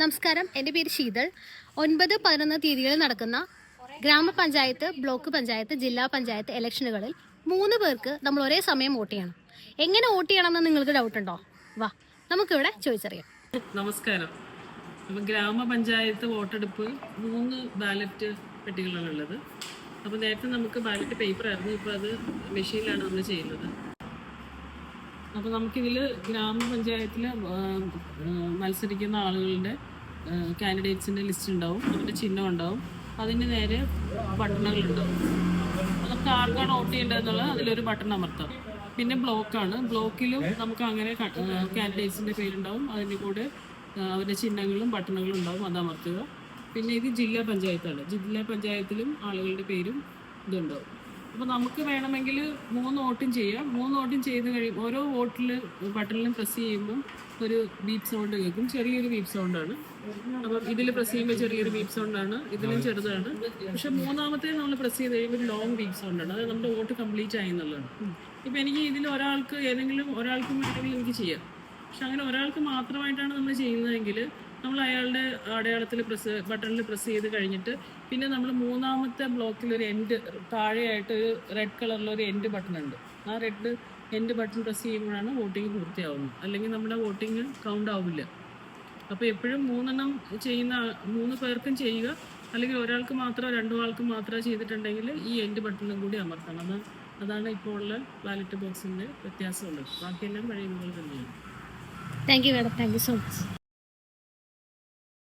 നമസ്കാരം. എന്റെ പേര് ശീതൾ. ഒൻപത് പതിനൊന്ന് തീയതികളിൽ നടക്കുന്ന ഗ്രാമപഞ്ചായത്ത് ബ്ലോക്ക് പഞ്ചായത്ത് ജില്ലാ പഞ്ചായത്ത് ഇലക്ഷനുകളിൽ മൂന്ന് പേർക്ക് നമ്മൾ ഒരേ സമയം വോട്ട് ചെയ്യണം. എങ്ങനെ വോട്ട് ചെയ്യണമെന്ന് നിങ്ങൾക്ക് ഡൗട്ട് ഉണ്ടോ? വാ നമുക്കിവിടെ ചോദിച്ചറിയാം. നമസ്കാരം. ഗ്രാമപഞ്ചായത്ത് വോട്ടെടുപ്പ് മൂന്ന് ബാലറ്റ് പെട്ടികളാണുള്ളത്. അപ്പോൾ നേരത്തെ നമുക്ക് ബാലറ്റ് പേപ്പർ ആയിരുന്നു ഇപ്പോൾ അത് മെഷീനിലാണ് നമ്മൾ ചെയ്യുന്നത്. അപ്പോൾ നമുക്കിതിൽ ഗ്രാമപഞ്ചായത്തിൽ മത്സരിക്കുന്ന ആളുകളുടെ കാൻഡിഡേറ്റ്സിന്റെ ലിസ്റ്റ് ഉണ്ടാവും. അവരുടെ ചിഹ്നം ഉണ്ടാവും. അതിന് നേരെ ബട്ടണുകളുണ്ടാവും. നമുക്ക് ആർക്കാണ് വോട്ട് ചെയ്യേണ്ടതെന്നുള്ളത് അതിലൊരു ബട്ടൺ അമർത്താം. പിന്നെ ബ്ലോക്കാണ്. ബ്ലോക്കിലും നമുക്ക് അങ്ങനെ കാൻഡിഡേറ്റ്സിന്റെ പേരുണ്ടാവും. അതിന്റെ കൂടെ അവരുടെ ചിഹ്നങ്ങളും ബട്ടണുകളും ഉണ്ടാവും അത് അമർത്തുക. പിന്നെ ഇത് ജില്ലാ പഞ്ചായത്താണ്. ജില്ലാ പഞ്ചായത്തിലും ആളുകളുടെ പേരും ഇതുണ്ടാവും. അപ്പോൾ നമുക്ക് വേണമെങ്കിൽ മൂന്ന് വോട്ടും ചെയ്യാം. മൂന്ന് വോട്ടും ചെയ്ത് കഴിയുമ്പോൾ ഓരോ വോട്ടിൽ ബട്ടണിലും പ്രസ് ചെയ്യുമ്പോൾ ഒരു ബീപ്പ് സൗണ്ട് കേൾക്കും. ചെറിയൊരു ബീപ്പ് സൗണ്ടാണ്. അപ്പം ഇതിൽ പ്രസ് ചെയ്യുമ്പോൾ ചെറിയൊരു ബീപ്പ് സൗണ്ടാണ്. ഇതിലും ചെറുതാണ്. പക്ഷെ മൂന്നാമത്തെ നമ്മൾ പ്രസ് ചെയ്ത് കഴിയുമ്പോൾ ഒരു ലോങ് ബീപ്പ് സൗണ്ടാണ്. അത് നമ്മുടെ വോട്ട് കംപ്ലീറ്റ് ആയി എന്നുള്ളതാണ്. ഇപ്പം എനിക്ക് ഇതിൽ ഒരാൾക്ക് ഏതെങ്കിലും ഒരാൾക്ക് വേണമെങ്കിൽ എനിക്ക് ചെയ്യാം. പക്ഷെ അങ്ങനെ ഒരാൾക്ക് മാത്രമായിട്ടാണ് നമ്മൾ ചെയ്യുന്നതെങ്കിൽ നമ്മൾ അയാളുടെ അടയാളത്തിൽ പ്രസ് ബട്ടണിൽ പ്രസ് ചെയ്ത് കഴിഞ്ഞിട്ട് പിന്നെ നമ്മൾ മൂന്നാമത്തെ ബ്ലോക്കിൽ ഒരു എൻഡ് താഴെയായിട്ട് ഒരു റെഡ് കളറിൽ ഒരു എൻഡ് ബട്ടൺ ഉണ്ട്. ആ റെഡ് എൻഡ് ബട്ടൺ പ്രസ് ചെയ്യുമ്പോഴാണ് വോട്ടിംഗ് പൂർത്തിയാവുന്നത്. അല്ലെങ്കിൽ നമ്മുടെ വോട്ടിംഗ് കൗണ്ട് ആവില്ല. അപ്പോൾ എപ്പോഴും മൂന്നെണ്ണം ചെയ്യുന്ന മൂന്ന് പേർക്കും ചെയ്യുക. അല്ലെങ്കിൽ ഒരാൾക്ക് മാത്രം രണ്ടു ആൾക്ക് മാത്രം ചെയ്തിട്ടുണ്ടെങ്കിൽ ഈ എൻഡ് ബട്ടണും കൂടി അമർത്തണം. അതാണ് ഇപ്പോൾ ഉള്ള ബാലറ്റ് ബോക്സിന്റെ വ്യത്യാസമുള്ളത്. ബാക്കിയെല്ലാം പഴയ പോലെ തന്നെയാണ്. thank you madam thank you so much